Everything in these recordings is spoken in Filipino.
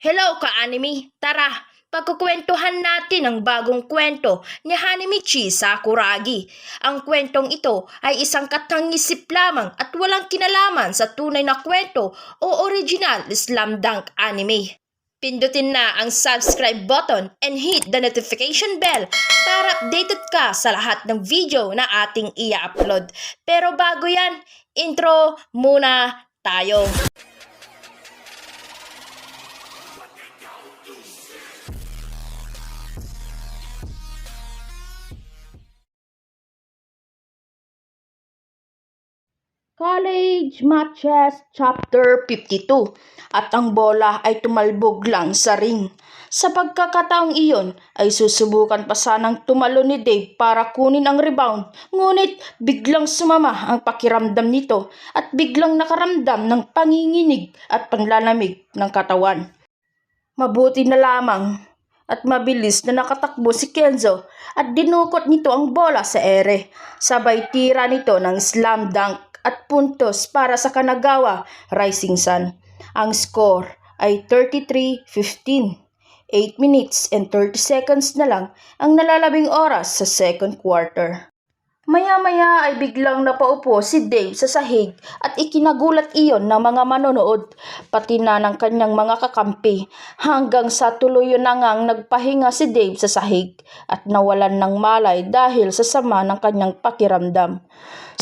Hello ka-anime! Tara, pagkukwentuhan natin ang bagong kwento ni Hanemichi Sakuragi. Ang kwentong ito ay isang katangisip lamang at walang kinalaman sa tunay na kwento o original slam dunk anime. Pindutin na ang subscribe button and hit the notification bell para updated ka sa lahat ng video na ating i-upload. Pero bago yan, intro muna tayo. College Matches Chapter 52 at ang bola ay tumalbog lang sa ring. Sa pagkakataong iyon ay susubukan pa sanang tumalo ni Dave para kunin ang rebound ngunit biglang sumama ang pakiramdam nito at biglang nakaramdam ng panginginig at panlalamig ng katawan. Mabuti na lamang at mabilis na nakatakbo si Kenzo at dinukot nito ang bola sa ere. Sabay tira nito ng slam dunk at puntos para sa Kanagawa Rising Sun. Ang score ay 33-15. 8 minutes and 30 seconds na lang ang nalalabing oras sa second quarter. Maya-maya ay biglang napaupo si Dave sa sahig at ikinagulat iyon ng mga manonood, pati na ng kanyang mga kakampi, hanggang sa tuluyan na ngang nagpahinga si Dave sa sahig at nawalan ng malay dahil sa sama ng kanyang pakiramdam.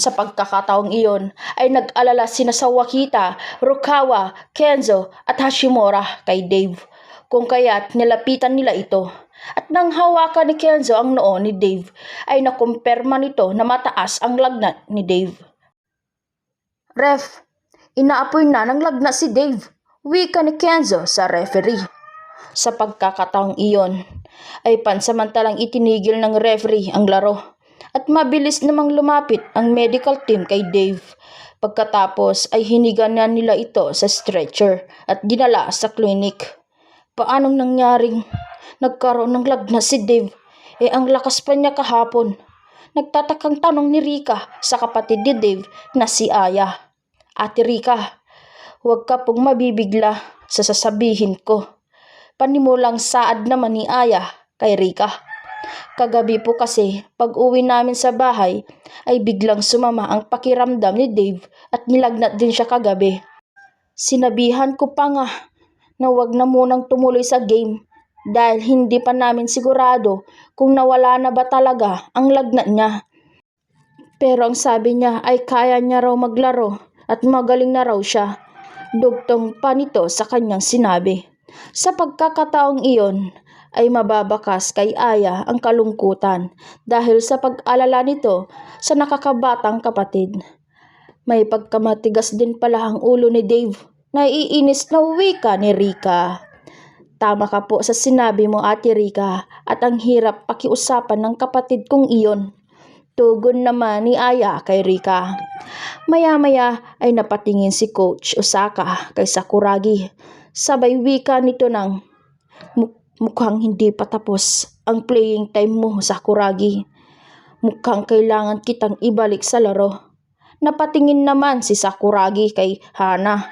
Sa pagkakataong iyon ay nag-alala sina Sawakita, Rukawa, Kenzo at Hashimura kay Dave kung kaya't nilapitan nila ito. At nang hawakan ni Kenzo ang noo ni Dave, ay nakumpirma nito na mataas ang lagnat ni Dave. Ref, inaapoy na ng lagnat si Dave. Wika ni Kenzo sa referee. Sa pagkakataong iyon, ay pansamantalang itinigil ng referee ang laro at mabilis namang lumapit ang medical team kay Dave. Pagkatapos ay hiniga na nila ito sa stretcher at dinala sa klinik. Paanong nangyaring nagkaroon ng lagnat si Dave? Eh ang lakas pa niya kahapon. Nagtatakang tanong ni Rika sa kapatid ni Dave na si Aya. Ate Rika, huwag ka pong mabibigla sa sasabihin ko. Panimulang saad naman ni Aya kay Rika. Kagabi po kasi, pag uwi namin sa bahay, ay biglang sumama ang pakiramdam ni Dave at nilagnat din siya kagabi. Sinabihan ko pa nga na wag na munang tumuloy sa game dahil hindi pa namin sigurado kung nawala na ba talaga ang lagnat niya. Pero ang sabi niya ay kaya niya raw maglaro at magaling na raw siya. Dugtong pa nito sa kanyang sinabi. Sa pagkakataong iyon ay mababakas kay Aya ang kalungkutan dahil sa pag-alala nito sa nakakabatang kapatid. May pagkamatigas din pala ang ulo ni Dave. Naiinis na wika ni Rika. Tama ka po sa sinabi mo ate Rika at ang hirap pakiusapan ng kapatid kong iyon. Tugon naman ni Aya kay Rika. Maya-maya ay napatingin si Coach Osaka kay Sakuragi. Sabay wika nito ng mukhang hindi pa tapos ang playing time mo Sakuragi. Mukhang kailangan kitang ibalik sa laro. Napatingin naman si Sakuragi kay Hana.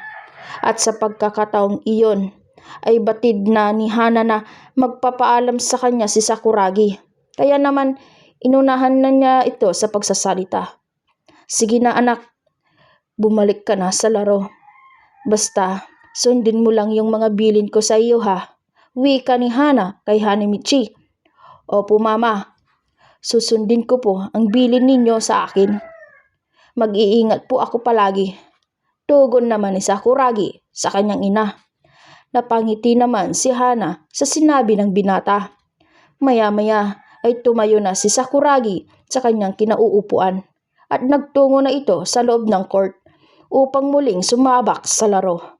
At sa pagkakataong iyon, ay batid na ni Hana na magpapaalam sa kanya si Sakuragi. Kaya naman, inunahan na niya ito sa pagsasalita. Sige na anak, bumalik ka na sa laro. Basta, sundin mo lang yung mga bilin ko sa iyo ha. Wika ni Hana kay Hanemichi. Opo mama, susundin ko po ang bilin ninyo sa akin. Mag-iingat po ako palagi. Tugon naman ni Sakuragi sa kanyang ina. Napangiti naman si Hana sa sinabi ng binata. Maya-maya ay tumayo na si Sakuragi sa kanyang kinauupuan at nagtungo na ito sa loob ng court upang muling sumabak sa laro.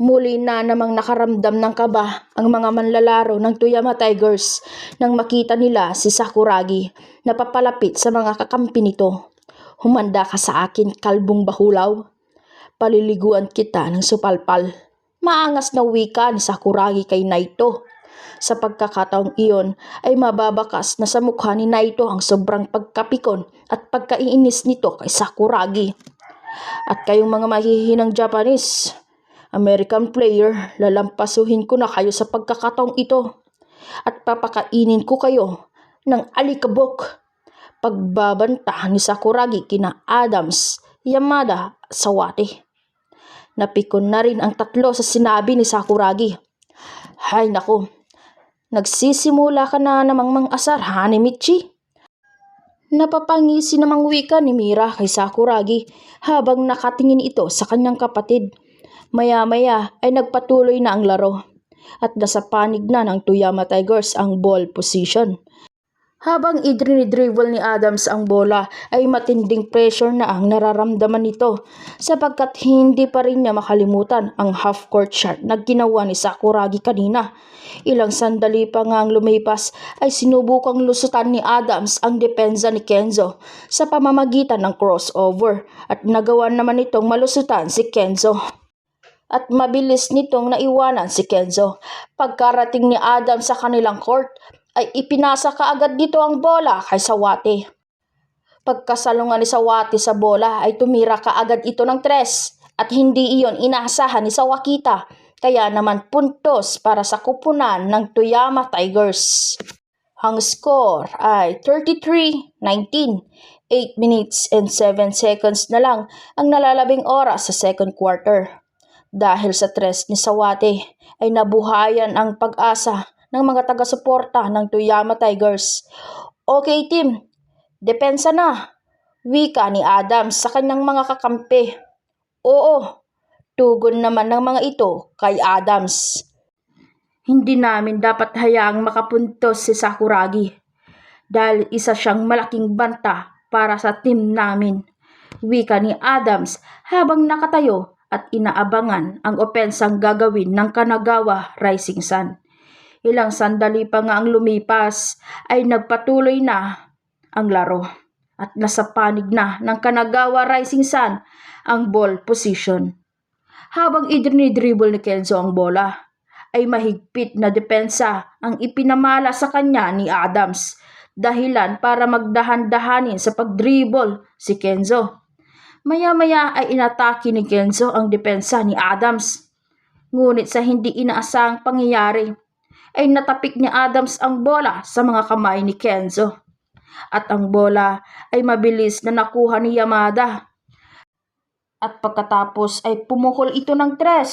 Muli na namang nakaramdam ng kaba ang mga manlalaro ng Tuyama Tigers nang makita nila si Sakuragi na papalapit sa mga kakampi nito. Humanda ka sa akin, kalbong bahulaw. Paliliguan kita ng supalpal. Maangas na wika ni Sakuragi kay Naito. Sa pagkakataong iyon ay mababakas na sa mukha ni Naito ang sobrang pagkapikon at pagkaiinis nito kay Sakuragi. At kayong mga mahihinang Japanese, American player, lalampasuhin ko na kayo sa pagkakataong ito at papakainin ko kayo ng alikabok. Pagbabanta ni Sakuragi kina Adams, Yamada, Sawate. Napikon na rin ang tatlo sa sinabi ni Sakuragi. Hay nako, nagsisimula ka na namang mang-asar ha ni Michi? Napapangisi namang wika ni Mira kay Sakuragi habang nakatingin ito sa kanyang kapatid. Maya-maya ay nagpatuloy na ang laro at nasa panig na ng Tuyama Tigers ang ball position. Habang idrinidrivel ni Adams ang bola ay matinding pressure na ang nararamdaman nito sapagkat hindi pa rin niya makalimutan ang half-court shot na ginawa ni Sakuragi kanina. Ilang sandali pa nga ang lumipas ay sinubukang lusutan ni Adams ang depensa ni Kenzo sa pamamagitan ng crossover at nagawa naman itong malusutan si Kenzo at mabilis nitong naiwanan si Kenzo. Pagkarating ni Adam sa kanilang court, ay ipinasa kaagad dito ang bola kay Sawate. Pagkasalungan ni Sawate sa bola ay tumira kaagad ito ng tres at hindi iyon inaasahan ni Sawakita. Kaya naman puntos para sa kupunan ng Tuyama Tigers. Ang score ay 33-19. 8 minutes and 7 seconds na lang ang nalalabing oras sa second quarter. Dahil sa tres ni Sawate ay nabuhayan ang pag-asa ng mga taga-suporta ng Tuyama Tigers. Okay team, depensa na. Wika ni Adams sa kanyang mga kakampi. Oo, tugon naman ng mga ito kay Adams. Hindi namin dapat hayaang makapuntos si Sakuragi dahil isa siyang malaking banta para sa team namin. Wika ni Adams habang nakatayo at inaabangan ang opensang gagawin ng Kanagawa Rising Sun. Ilang sandali pa nga ang lumipas ay nagpatuloy na ang laro at nasa panig na ng Kanagawa Rising Sun ang ball position. Habang idrinidribble ni Kenzo ang bola, ay mahigpit na depensa ang ipinamala sa kanya ni Adams dahilan para magdahan-dahanin sa pagdribble si Kenzo. Maya-maya ay inatake ni Kenzo ang depensa ni Adams. Ngunit sa hindi inaasahang pangyayari, ay natapik ni Adams ang bola sa mga kamay ni Kenzo. At ang bola ay mabilis na nakuha ni Yamada. At pagkatapos ay pumukol ito ng tres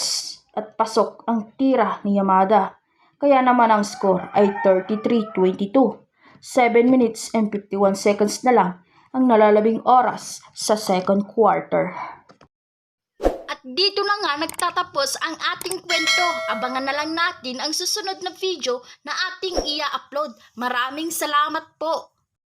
at pasok ang tira ni Yamada. Kaya naman ang score ay 33-22. 7 minutes and 51 seconds na lang ang nalalabing oras sa second quarter. Dito na nga nagtatapos ang ating kwento. Abangan na lang natin ang susunod na video na ating ia-upload. Maraming salamat po!